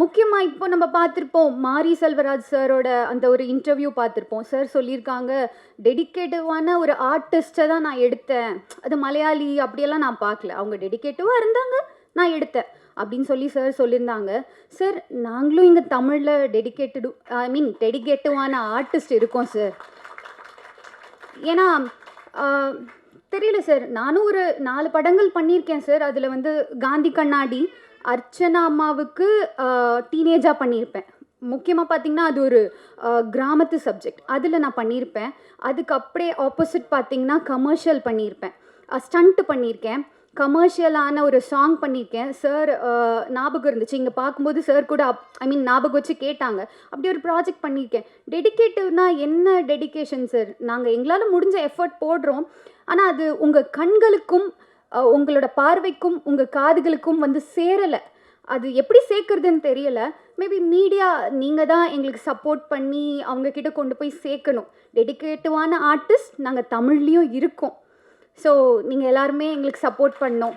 முக்கியமாக இப்போ நம்ம பார்த்துருப்போம் மாரி செல்வராஜ் சாரோட அந்த ஒரு இன்டர்வியூ பார்த்துருப்போம். சார் சொல்லியிருக்காங்க டெடிக்கேட்டிவான ஒரு ஆர்டிஸ்ட்டை தான் நான் எடுத்தேன். அது மலையாளி அப்படியெல்லாம் நான் பார்க்கல. அவங்க டெடிக்கேட்டிவாக இருந்தாங்க நான் எடுத்தேன். அப்படின்னு சொல்லி சார் சொல்லியிருந்தாங்க. சார் நாங்களும் இங்கே தமிழில் டெடிக்கேட்டடு ஐ மீன் டெடிக்கேட்டிவான ஆர்டிஸ்ட் இருக்கோம் சார். ஏன்னா தெரியல சார். நானும் ஒரு நாலு படங்கள் பண்ணியிருக்கேன் சார். அதில் வந்து காந்தி கண்ணாடி அர்ச்சனா அம்மாவுக்கு டீனேஜாக பண்ணியிருப்பேன். முக்கியமாக பார்த்தீங்கன்னா அது ஒரு கிராமத்து சப்ஜெக்ட் அதில் நான் பண்ணியிருப்பேன். அதுக்கு அப்படியே ஆப்போசிட் பார்த்தீங்கன்னா கமர்ஷியல் பண்ணியிருப்பேன். ஸ்டண்ட்டு பண்ணியிருக்கேன். கமர்ஷியலான ஒரு சாங் பண்ணியிருக்கேன். சார் ஞாபகம் இருந்துச்சு. இங்கே பார்க்கும்போது சார் கூட அப் ஐ மீன் ஞாபகம் வச்சு கேட்டாங்க. அப்படி ஒரு ப்ராஜெக்ட் பண்ணியிருக்கேன். டெடிக்கேட்டிவ்னா என்ன டெடிகேஷன் சார்? நாங்கள் எங்களால் முடிஞ்ச எஃபர்ட் போடுறோம். ஆனால் அது உங்கள் கண்களுக்கும் உங்களோட பார்வைக்கும் உங்கள் காதுகளுக்கும் வந்து சேரலை. அது எப்படி சேர்க்குறதுன்னு தெரியல. மேபி மீடியா நீங்கள் தான் எங்களுக்கு சப்போர்ட் பண்ணி அவங்கக்கிட்ட கொண்டு போய் சேர்க்கணும் டெடிக்கேட்டிவான ஆர்டிஸ்ட் நாங்கள் தமிழ்லேயும் இருக்கோம். ஸோ நீங்கள் எல்லாருமே எங்களுக்கு சப்போர்ட் பண்ணோம்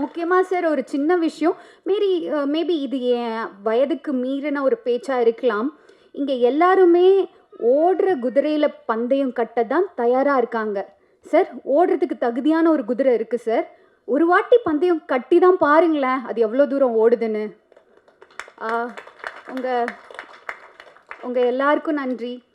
முக்கியமாக சார் ஒரு சின்ன விஷயம். மேரி மேபி இது என் வயதுக்கு மீறின ஒரு பேச்சாக இருக்கலாம். இங்கே எல்லாருமே ஓடுற குதிரையில் பந்தயம் கட்ட தான் தயாராக இருக்காங்க. சார் ஓடுறதுக்கு தகுதியான ஒரு குதிரை இருக்குது சார். ஒரு வாட்டி பந்தயம் கட்டி தான் பாருங்களேன் அது எவ்வளோ தூரம் ஓடுதுன்னு. உங்கள் உங்கள் எல்லாருக்கும் நன்றி.